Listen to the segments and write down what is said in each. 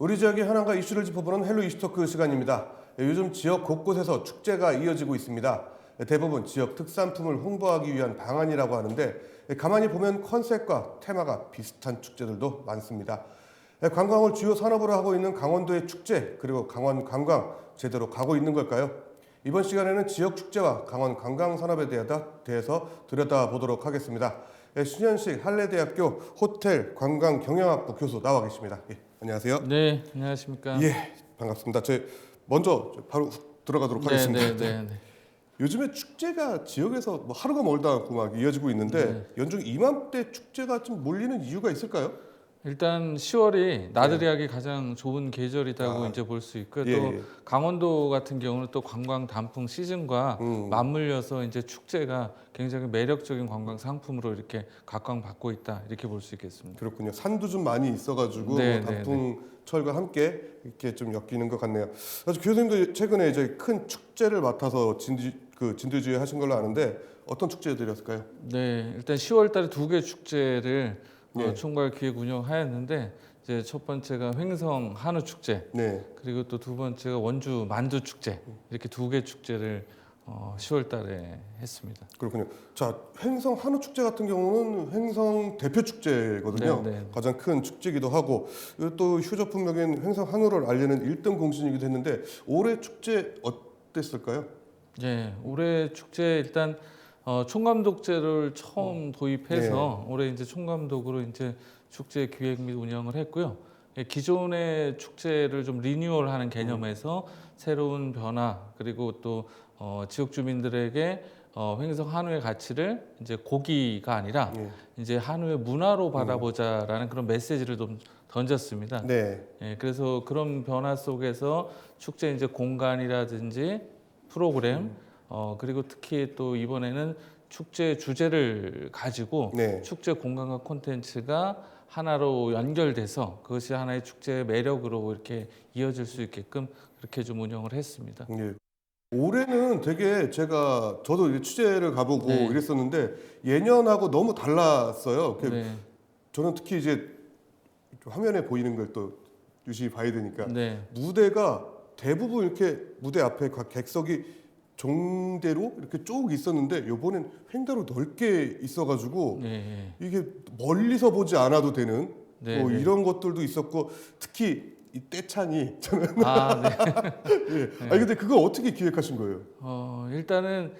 우리 지역의 현황과 이슈를 짚어보는 헬로 이슈토크 시간입니다. 예, 요즘 지역 곳곳에서 축제가 이어지고 있습니다. 예, 대부분 지역 특산품을 홍보하기 위한 방안이라고 하는데 예, 가만히 보면 컨셉과 테마가 비슷한 축제들도 많습니다. 예, 관광을 주요 산업으로 하고 있는 강원도의 축제 그리고 강원 관광 제대로 가고 있는 걸까요? 이번 시간에는 지역 축제와 강원 관광 산업에 대해서 들여다보도록 하겠습니다. 예, 신현식 한래대학교 호텔 관광 경영학부 교수 나와 계십니다. 예, 안녕하세요. 네, 안녕하십니까? 예, 반갑습니다. 저 먼저 저 바로 훅 들어가도록 네, 하겠습니다. 네, 네, 네. 요즘에 축제가 지역에서 뭐 하루가 멀다 않고 막 이어지고 있는데 네. 연중 이맘때 축제가 좀 몰리는 이유가 있을까요? 일단 10월이 나들이 하기 가장 좋은 계절이라고 아. 이제 볼 수 있고 예, 또 예. 강원도 같은 경우는 또 관광 단풍 시즌과 음. 맞물려서 이제 축제가 굉장히 매력적인 관광 상품으로 이렇게 각광받고 있다 이렇게 볼 수 있겠습니다. 그렇군요. 산도 좀 많이 있어가지고 네, 뭐 네, 단풍철과 함께 이렇게 좀 엮이는 것 같네요. 아주 교수님도 최근에 이제 큰 축제를 맡아서 진두 그 진두지휘 하신 걸로 아는데 어떤 축제들이었을까요? 네, 일단 10월달에 두 개 축제를 네. 어, 총괄 기획 운영하였는데 이제 첫 번째가 횡성 한우 축제 네. 그리고 또 두 번째가 원주 만두 축제 이렇게 두 개 축제를 어, 10월달에 했습니다. 그렇군요. 자, 횡성 한우 축제 같은 경우는 횡성 대표 축제거든요. 네, 네. 가장 큰 축제이기도 하고 또 휴저품역인 횡성 한우를 알리는 1등 공신이기도 했는데 올해 축제 어땠을까요? 예, 올해 축제 일단 어, 총감독제를 처음 도입해서 올해 이제 총감독으로 이제 축제 기획 및 운영을 했고요. 예, 기존의 축제를 좀 리뉴얼하는 개념에서 새로운 변화 그리고 또 어, 지역 주민들에게 어, 횡성 한우의 가치를 이제 고기가 아니라 예. 이제 한우의 문화로 바라보자라는 그런 메시지를 좀 던졌습니다. 네. 예, 그래서 그런 변화 속에서 축제 이제 공간이라든지 프로그램 어 그리고 특히 또 이번에는 축제 주제를 가지고 네. 축제 공간과 콘텐츠가 하나로 연결돼서 그것이 하나의 축제의 매력으로 이렇게 이어질 수 있게끔 그렇게 좀 운영을 했습니다. 예. 올해는 되게 제가 저도 이제 취재를 가보고 네. 이랬었는데 예년하고 너무 달랐어요. 그 네, 저는 특히 이제 화면에 보이는 걸 또 유심히 봐야 되니까 네, 무대가 대부분 이렇게 무대 앞에 각 객석이 종대로 이렇게 쭉 있었는데 요번엔 횡대로 넓게 있어가지고 네, 이게 멀리서 보지 않아도 되는 네, 뭐 네. 이런 것들도 있었고 특히 이 떼창이 저는 아, 네. 예. 아니 근데 그걸 어떻게 기획하신 거예요? 어, 일단은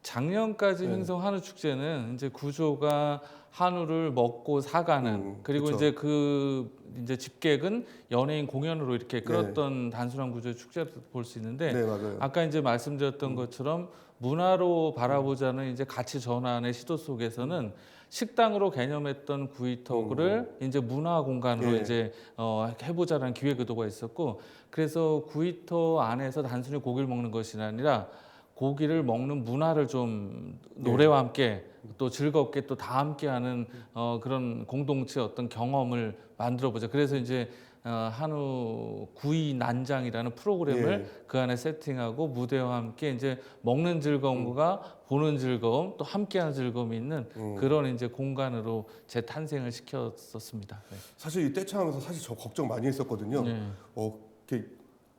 작년까지 네. 횡성 한우 축제는 이제 구조가 한우를 먹고 사가는 음, 그리고 그쵸. 이제 그 이제 집객은 연예인 공연으로 이렇게 끌었던 단순한 구조의 축제를 볼수 있는데 네 맞아요. 아까 이제 말씀드렸던 것처럼 문화로 바라보자는 이제 가치 전환의 시도 속에서는 식당으로 개념했던 구이터를 이제 문화 공간으로 음. 예. 이제 어, 해보자라는 기획 의도가 있었고 그래서 구이터 안에서 단순히 고기를 먹는 것이 아니라 고기를 먹는 문화를 좀 노래와 함께 또 즐겁게 또 다 함께하는 어, 그런 공동체 어떤 경험을 만들어 보자. 그래서 이제 어, 한우 구이 난장이라는 프로그램을 예. 그 안에 세팅하고 무대와 함께 이제 먹는 즐거움과 보는 즐거움 또 함께하는 즐거움이 있는 음. 그런 이제 공간으로 재탄생을 시켰었습니다. 네. 사실 이 떼창하면서 사실 저 걱정 많이 했었거든요. 네. 어, 이렇게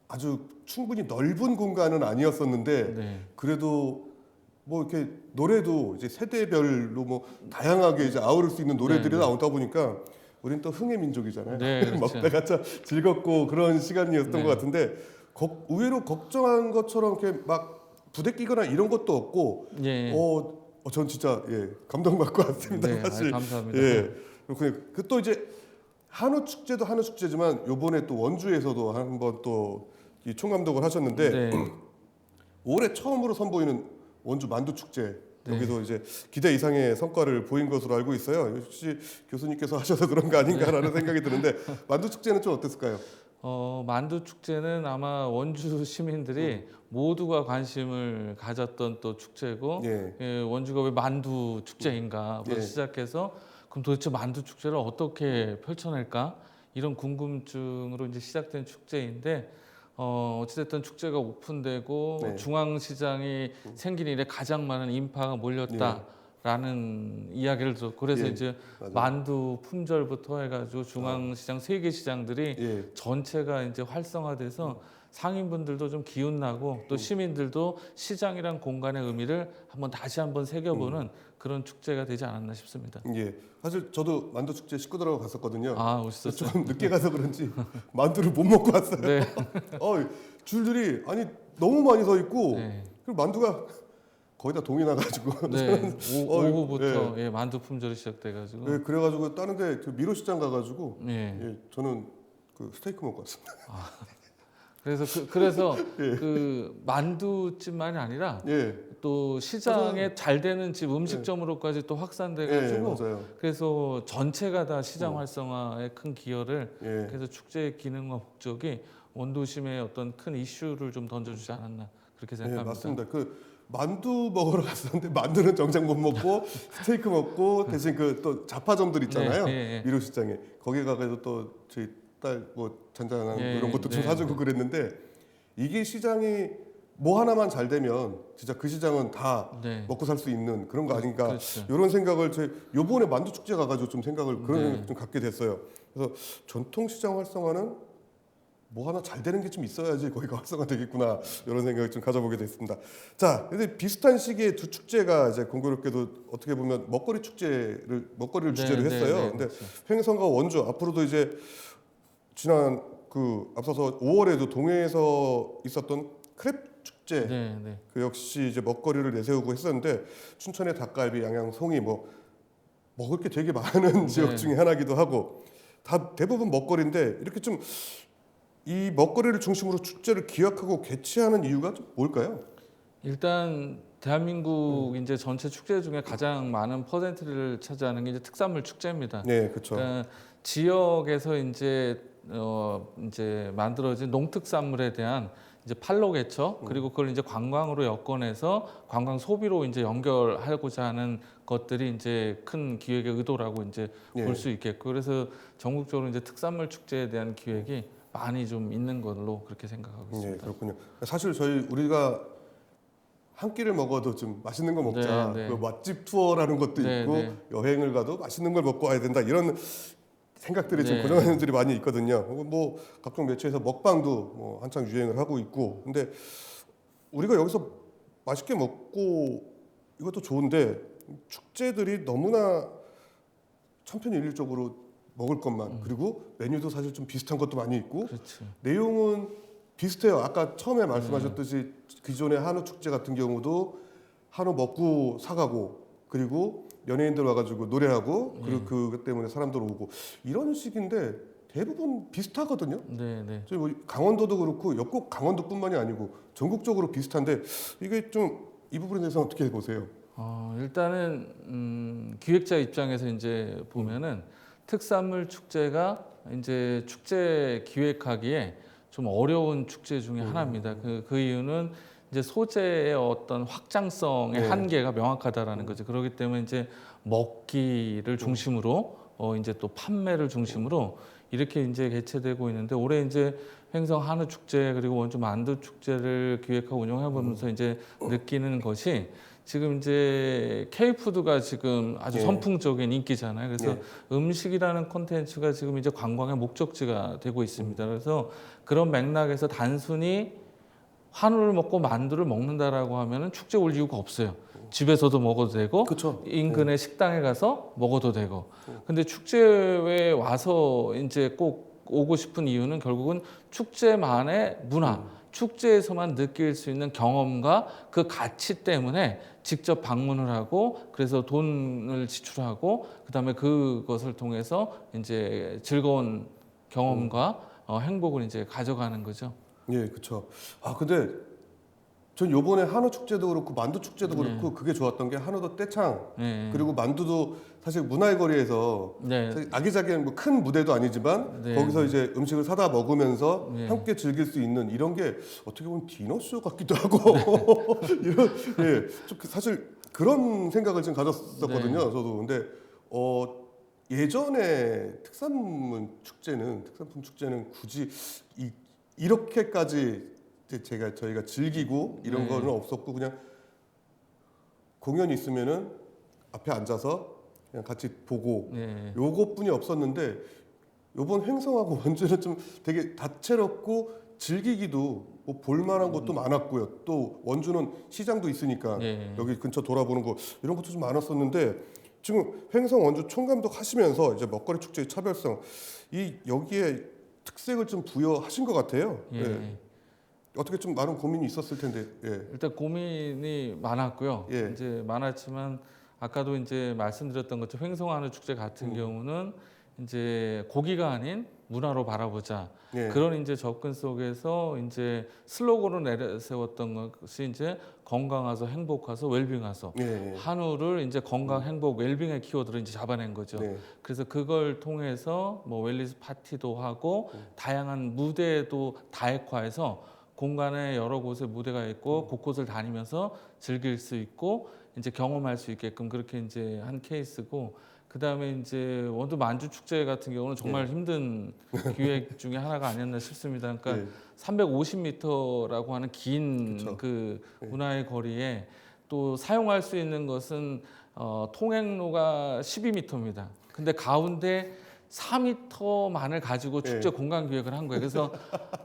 아주 충분히 넓은 공간은 아니었었는데 네. 그래도 뭐 이렇게 노래도 이제 세대별로 뭐 다양하게 이제 아우를 수 있는 노래들이 네, 네. 나오다 보니까 우리는 또 흥의 민족이잖아요. 네, 그렇죠. 먹다가 참 즐겁고 그런 시간이었던 네. 것 같은데 걱- 의외로 걱정한 것처럼 이렇게 막 부대끼거나 이런 것도 없고 예. 어, 어, 전 진짜 예 감동받고 왔습니다. 네, 사실 아유, 감사합니다. 예. 그렇군요. 그 또 이제 한우 축제도 한우 축제지만 요번에 또 원주에서도 한번 또 이 총감독을 하셨는데 네. 올해 처음으로 선보이는 원주 만두 축제 네. 여기서 이제 기대 이상의 성과를 보인 것으로 알고 있어요. 역시 교수님께서 하셔서 그런 거 아닌가라는 생각이 드는데 만두 축제는 좀 어땠을까요? 어, 만두 축제는 아마 원주 시민들이 모두가 관심을 가졌던 또 축제고 예. 예, 원주가 왜 만두 축제인가부터 예. 시작해서 그럼 도대체 만두 축제를 어떻게 펼쳐낼까 이런 궁금증으로 이제 시작된 축제인데 어, 어찌됐든 축제가 오픈되고 네. 중앙시장이 생긴 이래 가장 많은 인파가 몰렸다. 라는 이야기를 들었고 그래서 예, 이제 맞아요. 만두 품절부터 해가지고 중앙시장 세개 시장들이 예. 전체가 이제 활성화돼서 상인분들도 좀 기운 나고 음. 또 시민들도 시장이란 공간의 의미를 한번 다시 한번 새겨보는 음. 그런 축제가 되지 않았나 싶습니다. 예. 사실 저도 만두 축제 식구들하고 갔었거든요. 아 오셨었어요? 좀 늦게 가서 그런지 만두를 못 먹고 왔어요. 네. 어, 줄들이 아니 너무 많이 서 있고 네. 그리고 만두가 거의 다 동이 나가지고 네. 오, 어, 오후부터 예, 만두 품절이 시작돼가지고 네, 그래가지고 다른 데 그 미로 시장 가가지고 예. 예, 저는 그 스테이크 먹고 왔습니다. 그래서 그, 그래서 예. 그 만두집만이 아니라 예, 또 시장에 잘 되는 집 음식점으로까지 또 예, 확산돼가지고 맞아요. 그래서 전체가 다 시장 음. 활성화에 큰 기여를 예, 그래서 축제의 기능과 목적이 원도심의 어떤 큰 이슈를 좀 던져주지 않았나 그렇게 예, 생각합니다. 맞습니다. 그 만두 먹으러 갔었는데 만두는 정작 못 먹고 스테이크 먹고 대신 그 또 자파점들 있잖아요. 네, 예, 예. 미로 시장에 거기 가가지고 또 저희 딸 뭐 잔잔한 예, 이런 것도 좀 네, 사주고 그랬는데 이게 시장이 뭐 하나만 잘 되면 진짜 그 시장은 다 네. 먹고 살 수 있는 그런 거 아닌가 그렇죠. 이런 생각을 제 요번에 만두 축제 가가지고 좀 생각을 그런 네. 생각 좀 갖게 됐어요. 그래서 전통 시장 활성화는 뭐 하나 잘 되는 게 좀 있어야지 거기가 활성화 되겠구나 이런 생각을 좀 가져보게 됐습니다. 자, 근데 비슷한 시기에 두 축제가 이제 공교롭게도 어떻게 보면 먹거리 축제를 먹거리를 네, 주제로 네, 했어요. 네, 근데 그렇죠. 횡성과 원주 앞으로도 이제 지난 그 앞서서 5월에도 동해에서 있었던 크랩 축제 네, 네. 그 역시 이제 먹거리를 내세우고 했었는데 춘천의 닭갈비, 양양, 송이 뭐 먹을 게 되게 많은 지역 네. 중에 하나기도 하고 다 대부분 먹거리인데 이렇게 좀 이 먹거리를 중심으로 축제를 기획하고 개최하는 이유가 좀 뭘까요? 일단 대한민국 음. 이제 전체 축제 중에 가장 많은 퍼센트를 차지하는 게 이제 특산물 축제입니다. 네, 그렇죠. 그러니까 지역에서 이제 어 이제 만들어진 농특산물에 대한 이제 판로개처 음. 그리고 그걸 이제 관광으로 엮어내서 관광 소비로 이제 연결하고자 하는 것들이 이제 큰 기획의 의도라고 이제 예. 볼수 있겠고 그래서 전국적으로 이제 특산물 축제에 대한 기획이 많이 좀 있는 걸로 그렇게 생각하고 네, 있습니다. 그렇군요. 사실 저희 우리가 한 끼를 먹어도 좀 맛있는 거 먹자. 네, 네. 그 맛집 투어라는 것도 네, 있고 네. 여행을 가도 맛있는 걸 먹고 와야 된다. 이런 생각들이 좀 네. 고정하는 분들이 많이 있거든요. 뭐 각종 매체에서 먹방도 뭐 한창 유행을 하고 있고. 근데 우리가 여기서 맛있게 먹고 이것도 좋은데 축제들이 너무나 천편일률적으로 먹을 것만 음. 그리고 메뉴도 사실 좀 비슷한 것도 많이 있고 그렇죠. 내용은 비슷해요. 아까 처음에 말씀하셨듯이 기존의 한우 축제 같은 경우도 한우 먹고 사가고 그리고 연예인들 와가지고 노래하고 그리고 그 때문에 사람들 오고 이런 식인데 대부분 비슷하거든요. 네, 네. 저희 뭐 강원도도 그렇고 옆국 강원도뿐만이 아니고 전국적으로 비슷한데 이게 좀 이 부분에 대해서 어떻게 보세요? 어, 일단은 음, 기획자 입장에서 이제 보면은 특산물 축제가 이제 축제 기획하기에 좀 어려운 축제 중에 음. 하나입니다. 그, 그 이유는 이제 소재의 어떤 확장성의 네. 한계가 명확하다라는 거죠. 그렇기 때문에 이제 먹기를 중심으로 어 이제 또 판매를 중심으로 이렇게 이제 개최되고 있는데 올해 이제 횡성 한우 축제 그리고 원주 만두 축제를 기획하고 운영해 보면서 이제 느끼는 것이 지금 이제 K푸드가 지금 아주 네. 선풍적인 인기잖아요. 그래서 네. 음식이라는 콘텐츠가 지금 이제 관광의 목적지가 되고 있습니다. 그래서 그런 맥락에서 단순히 한우를 먹고 만두를 먹는다라고 하면은 축제 올 이유가 없어요. 집에서도 먹어도 되고 그렇죠. 인근의 식당에 가서 먹어도 되고. 근데 축제에 와서 이제 꼭 오고 싶은 이유는 결국은 축제만의 문화, 축제에서만 느낄 수 있는 경험과 그 가치 때문에 직접 방문을 하고 그래서 돈을 지출하고 그다음에 그것을 통해서 이제 즐거운 경험과 어, 행복을 이제 가져가는 거죠. 예, 그렇죠. 아 근데 전 요번에 한우 축제도 그렇고 만두 축제도 네. 그렇고 그게 좋았던 게 한우도 떼창 네. 그리고 만두도 사실 문화의 거리에서 네. 사실 아기자기한 뭐 큰 무대도 아니지만 네. 거기서 이제 음식을 사다 먹으면서 네. 함께 즐길 수 있는 이런 게 어떻게 보면 디너쇼 같기도 하고 이런 예, 좀 그- 사실 그런 생각을 좀 가졌었거든요. 네. 저도 근데 어 예전에 특산물 축제는 특산품 축제는 굳이 이, 이렇게까지 이 제 제가 저희가 즐기고 이런 네. 거는 없었고 그냥 공연이 있으면은 앞에 앉아서 그냥 같이 보고 예. 요것뿐이 없었는데 요번 횡성하고 원주는 좀 되게 다채롭고 즐기기도 뭐 볼만한 것도 많았고요. 또 원주는 시장도 있으니까 예. 여기 근처 돌아보는 거 이런 것도 좀 많았었는데 지금 횡성 원주 총감독 하시면서 이제 먹거리 축제의 차별성 이 여기에 특색을 좀 부여하신 것 같아요. 예. 예. 어떻게 좀 많은 고민이 있었을 텐데. 예. 일단 고민이 많았고요. 예. 이제 많았지만 아까도 이제 말씀드렸던 것처럼 횡성하는 축제 같은 음. 경우는 이제 고기가 아닌 문화로 바라보자 예. 그런 이제 접근 속에서 이제 슬로건을 내세웠던 것이 이제 건강하서 행복하서 웰빙하서 예. 한우를 이제 건강, 행복, 웰빙의 키워드로 이제 잡아낸 거죠. 네. 그래서 그걸 통해서 뭐 웰리스 파티도 하고 음. 다양한 무대도 다액화해서 공간에 여러 곳에 무대가 음. 있고 곳곳을 다니면서 즐길 수 있고 이제 경험할 수 있게끔 그렇게 이제 한 케이스고 그 다음에 이제 원두 만주 축제 같은 경우는 정말 힘든 기획 중에 하나가 아니었나 싶습니다. 그러니까 예. 350m라고 하는 긴 그쵸. 그 네. 문화의 거리에 또 사용할 수 있는 것은 어, 통행로가 12m입니다. 근데 가운데 4m만을 가지고 축제 네. 공간 기획을 한 거예요. 그래서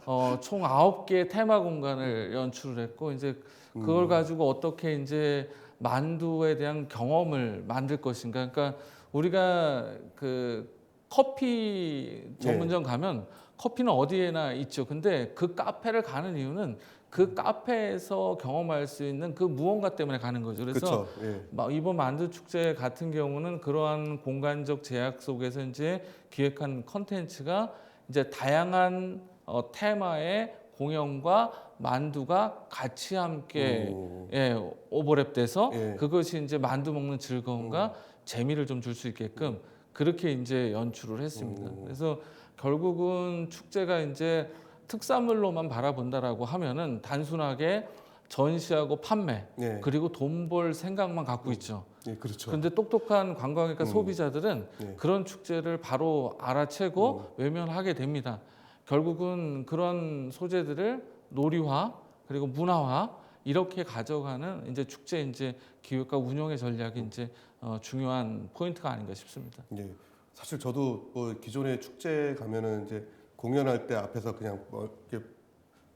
어, 총 9개의 테마 공간을 연출을 했고 이제 그걸 음. 가지고 어떻게 이제 만두에 대한 경험을 만들 것인가. 그러니까 우리가 그 커피 전문점 가면 커피는 어디에나 있죠. 근데 그 카페를 가는 이유는 그 카페에서 경험할 수 있는 그 무언가 때문에 가는 거죠. 그래서 그렇죠. 예. 막 이번 만두 축제 같은 경우는 그러한 공간적 제약 속에서 이제 기획한 컨텐츠가 이제 다양한 어, 테마의 공연과 만두가 같이 함께 오. 예, 오버랩돼서 예. 그것이 이제 만두 먹는 즐거움과 재미를 좀 줄 수 있게끔 그렇게 이제 연출을 했습니다. 음. 그래서 결국은 축제가 이제 특산물로만 바라본다라고 하면은 단순하게 전시하고 판매 예. 그리고 돈 벌 생각만 갖고 있죠. 예, 그렇죠. 그런데 똑똑한 관광객과 음. 소비자들은 예. 그런 축제를 바로 알아채고 외면하게 됩니다. 결국은 그런 소재들을 놀이화 그리고 문화화 이렇게 가져가는 이제 축제 이제 기획과 운영의 전략이 이제 어, 중요한 포인트가 아닌가 싶습니다. 예. 사실 저도 뭐 기존에 축제 가면은 이제 공연할 때 앞에서 그냥 뭐 이렇게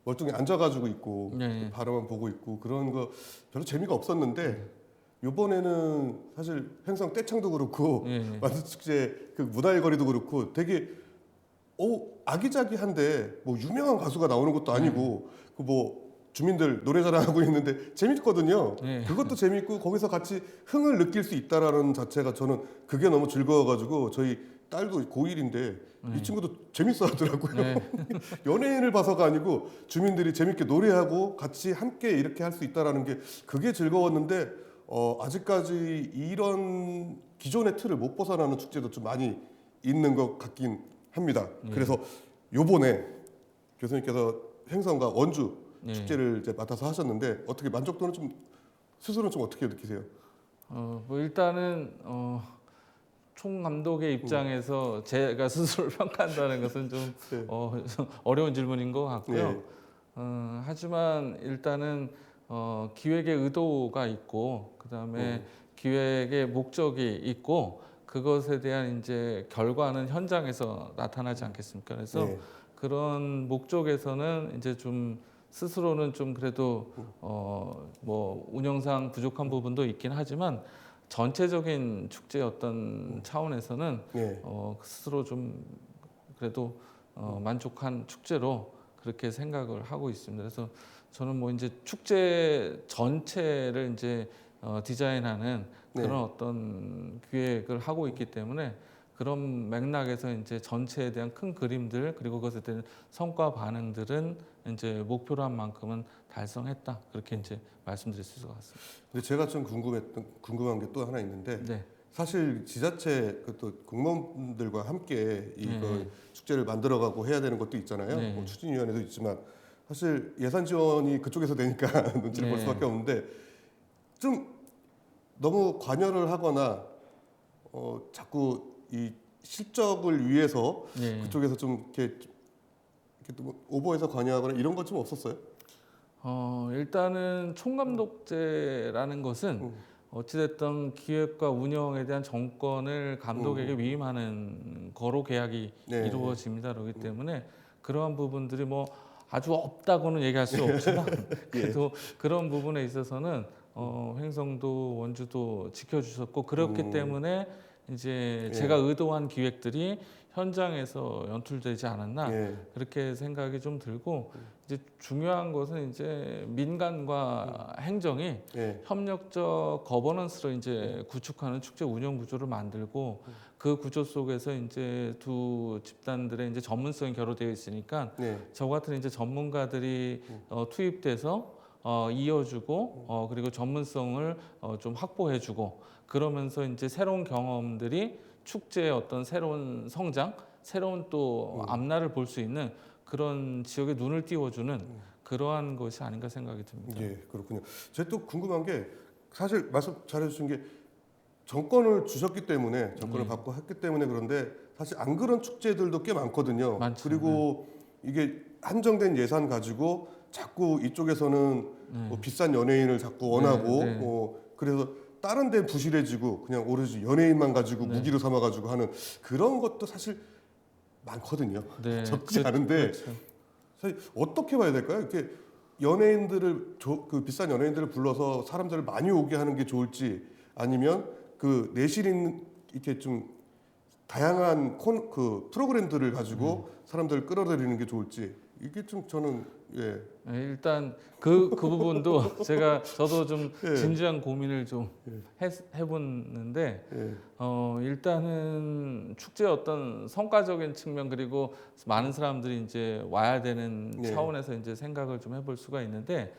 멀뚱히 앉아가지고 있고 네. 바라만 보고 있고 그런 거 별로 재미가 없었는데 이번에는 사실 행성 떼창도 그렇고 예. 만두 축제 그 문화의 거리도 그렇고 되게 오 아기자기한데 뭐 유명한 가수가 나오는 것도 아니고 그 뭐 주민들 노래 자랑하고 있는데 재밌거든요. 네. 그것도 재밌고 거기서 같이 흥을 느낄 수 있다라는 자체가 저는 그게 너무 즐거워가지고 저희 딸도 고1인데 이 친구도 재밌어 하더라고요. 네. 연예인을 봐서가 아니고 주민들이 재밌게 노래하고 같이 함께 이렇게 할 수 있다라는 게 그게 즐거웠는데 어, 아직까지 이런 기존의 틀을 못 벗어나는 축제도 좀 많이 있는 것 같긴 합니다. 그래서 요번에 교수님께서 행성과 원주 네. 축제를 이제 맡아서 하셨는데 어떻게 만족도는 좀 스스로는 좀 어떻게 느끼세요? 어, 뭐 일단은 어, 총 감독의 입장에서 제가 스스로를 평가한다는 것은 좀 네. 어, 어려운 질문인 것 같고요. 네. 어, 하지만 일단은 어, 기획의 의도가 있고 그 다음에 음. 기획의 목적이 있고 그것에 대한 이제 결과는 현장에서 나타나지 않겠습니까? 그래서 네. 그런 목적에서는 이제 좀 스스로는 좀 그래도 어 뭐 운영상 부족한 부분도 있긴 하지만 전체적인 축제 어떤 차원에서는 네. 어 스스로 좀 그래도 어 만족한 축제로 그렇게 생각을 하고 있습니다. 그래서 저는 뭐 이제 축제 전체를 이제 어 디자인하는 네. 그런 어떤 기획을 하고 있기 때문에 그런 맥락에서 이제 전체에 대한 큰 그림들 그리고 그것에 대한 성과 반응들은 이제 목표로 한 만큼은 달성했다 그렇게 이제 말씀드릴 수 있을 것 같습니다. 근데 제가 좀 궁금했던 궁금한 게 또 하나 있는데 네. 사실 지자체 그또 공무원들과 함께 이걸 네. 축제를 만들어가고 해야 되는 것도 있잖아요. 네. 뭐 추진위원회도 있지만 사실 예산 지원이 그쪽에서 되니까 눈치를 볼 네. 수밖에 없는데 좀 너무 관여를 하거나 어, 자꾸 이 실적을 위해서 네. 그쪽에서 좀 이렇게, 이렇게 또 오버해서 관여하거나 이런 것 좀 없었어요? 어 일단은 총감독제라는 것은 음. 어찌됐든 기획과 운영에 대한 정권을 감독에게 위임하는 거로 계약이 음. 네. 이루어집니다. 그렇기 때문에 그러한 부분들이 뭐 아주 없다고는 얘기할 수 없지만 예. 그래도 그런 부분에 있어서는 어, 횡성도 원주도 지켜주셨고 그렇기 음. 때문에 이제 예. 제가 의도한 기획들이 현장에서 연출되지 않았나 예. 그렇게 생각이 좀 들고 이제 중요한 것은 이제 민간과 행정이 예. 협력적 거버넌스를 이제 구축하는 축제 운영 구조를 만들고 그 구조 속에서 이제 두 집단들의 이제 전문성이 결여되어 있으니까 네. 저 같은 이제 전문가들이 어, 투입돼서 어, 이어주고 어, 그리고 전문성을 어, 좀 확보해주고 그러면서 이제 새로운 경험들이 축제의 어떤 새로운 성장, 새로운 또 앞날을 볼 수 있는 그런 지역에 눈을 띄워주는 그러한 것이 아닌가 생각이 듭니다. 예, 그렇군요. 제가 또 궁금한 게 사실 말씀 잘해주신 게 정권을 주셨기 때문에 정권을 네. 받고 했기 때문에 그런데 사실 안 그런 축제들도 꽤 많거든요. 많죠. 그리고 이게 한정된 예산 가지고 자꾸 이쪽에서는 네. 뭐 비싼 연예인을 자꾸 원하고 네, 네. 뭐 그래서 다른 데 부실해지고 그냥 오로지 연예인만 가지고 네. 무기로 삼아 가지고 하는 그런 것도 사실 많거든요. 네, 적지 그- 않은데 그렇죠. 사실 어떻게 봐야 될까요? 이렇게 연예인들을 조- 그 비싼 연예인들을 불러서 사람들을 많이 오게 하는 게 좋을지 아니면 그 내실 있는 이렇게 좀 다양한 콘, 그 프로그램들을 가지고 음. 사람들을 끌어들이는 게 좋을지 이게 좀 저는 예, 네, 일단 그, 그 부분도 제가 저도 좀 예. 진지한 고민을 좀 해, 해봤는데 예, 어, 일단은 축제의 어떤 성과적인 측면 그리고 많은 사람들이 이제 와야 되는 네. 차원에서 이제 생각을 좀 해볼 수가 있는데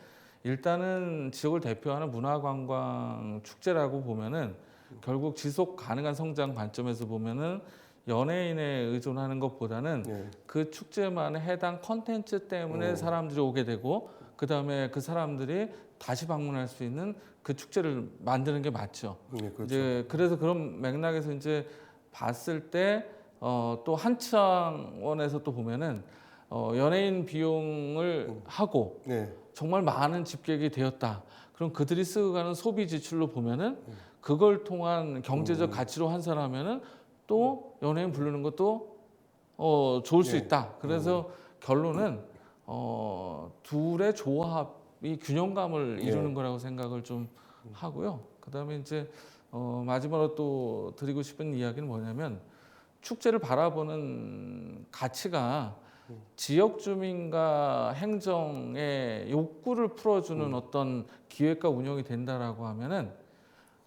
일단은 지역을 대표하는 문화관광 축제라고 보면은 결국 지속 가능한 성장 관점에서 보면은 연예인에 의존하는 것보다는 예, 그 축제만의 해당 컨텐츠 때문에 어. 사람들이 오게 되고 그 다음에 그 사람들이 다시 방문할 수 있는 그 축제를 만드는 게 맞죠. 예, 그렇죠. 이제 그래서 그런 맥락에서 이제 봤을 때 어, 또 한창원에서 또 보면은 어, 연예인 비용을 음. 하고 네, 정말 많은 집객이 되었다. 그럼 그들이 쓰고 가는 소비 지출로 보면은 음. 그걸 통한 경제적 가치로 환산하면은 또 연예인 부르는 것도 어, 좋을 수 예. 있다. 그래서 결론은 어, 둘의 조합이 균형감을 예. 이루는 거라고 생각을 좀 하고요. 그다음에 이제 어, 마지막으로 또 드리고 싶은 이야기는 뭐냐면 축제를 바라보는 가치가 지역 주민과 행정의 욕구를 풀어주는 어떤 기획과 운영이 된다라고 하면은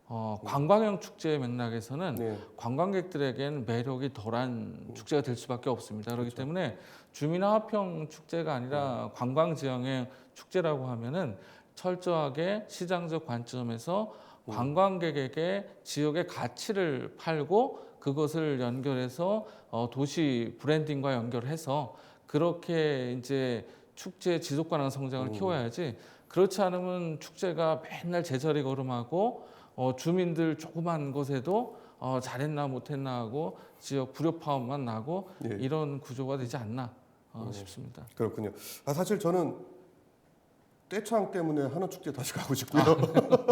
어, 관광형 축제의 맥락에서는 네, 관광객들에겐 매력이 덜한 축제가 될 수밖에 없습니다. 그렇기 때문에 주민화합형 축제가 아니라 관광 지형의 축제라고 하면은 철저하게 시장적 관점에서 관광객에게 지역의 가치를 팔고 그것을 연결해서 어, 도시 브랜딩과 연결해서 그렇게 이제 축제의 지속 가능한 성장을 음. 키워야지 그렇지 않으면 축제가 맨날 제자리 걸음하고 어, 주민들 조그만 곳에도 어, 잘했나 못했나 하고 지역 불협화음만 나고 예. 이런 구조가 되지 않나 어, 음. 싶습니다. 그렇군요. 아, 사실 저는 떼창 때문에 한우 축제 다시 가고 싶고요.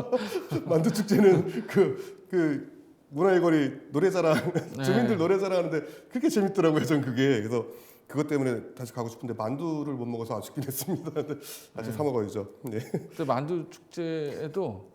만두 축제는 그, 그 문화일거리 노래자랑 네. 주민들 노래자랑 하는데 그렇게 재밌더라고요. 전 그게 그래서 그것 때문에 다시 가고 싶은데 만두를 못 먹어서 아쉽긴 했습니다. 다시 사 먹어야죠. 네. 만두 축제에도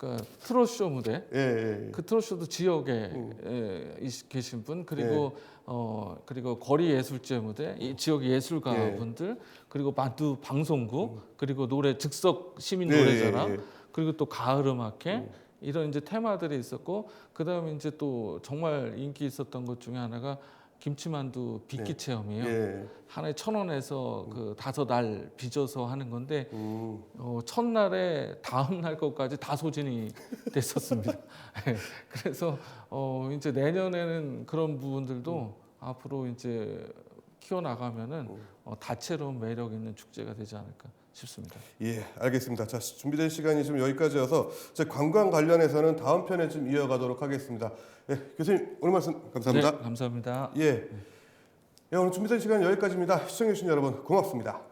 그러니까 트롯쇼 무대 예, 예, 예. 그 트롯쇼도 지역에 음. 에, 이- 계신 분 그리고 어 그리고 거리 예술제 무대 이 지역 예술가 예. 분들 그리고 만두 방송국 그리고 노래 즉석 시민 네, 노래자랑 예, 예. 그리고 또 가을 음악회 음. 이런 이제 테마들이 있었고 그다음에 이제 또 정말 인기 있었던 것 중에 하나가 김치만두 빚기 네. 체험이에요. 예. 하나에 천 원에서 그 다섯 알 빚어서 하는 건데 음, 어, 첫날에 다음 날 것까지 다 소진이 됐었습니다. 예, 그래서 어, 이제 내년에는 그런 부분들도 앞으로 이제 키워 나가면은 어, 다채로운 매력 있는 축제가 되지 않을까 싶습니다. 예, 알겠습니다. 자, 준비된 시간이 좀 여기까지여서 제 관광 관련해서는 다음 편에 좀 이어가도록 하겠습니다. 예, 교수님 오늘 말씀 감사합니다. 네, 감사합니다. 예. 예, 오늘 준비된 시간 여기까지입니다. 시청해주신 여러분 고맙습니다.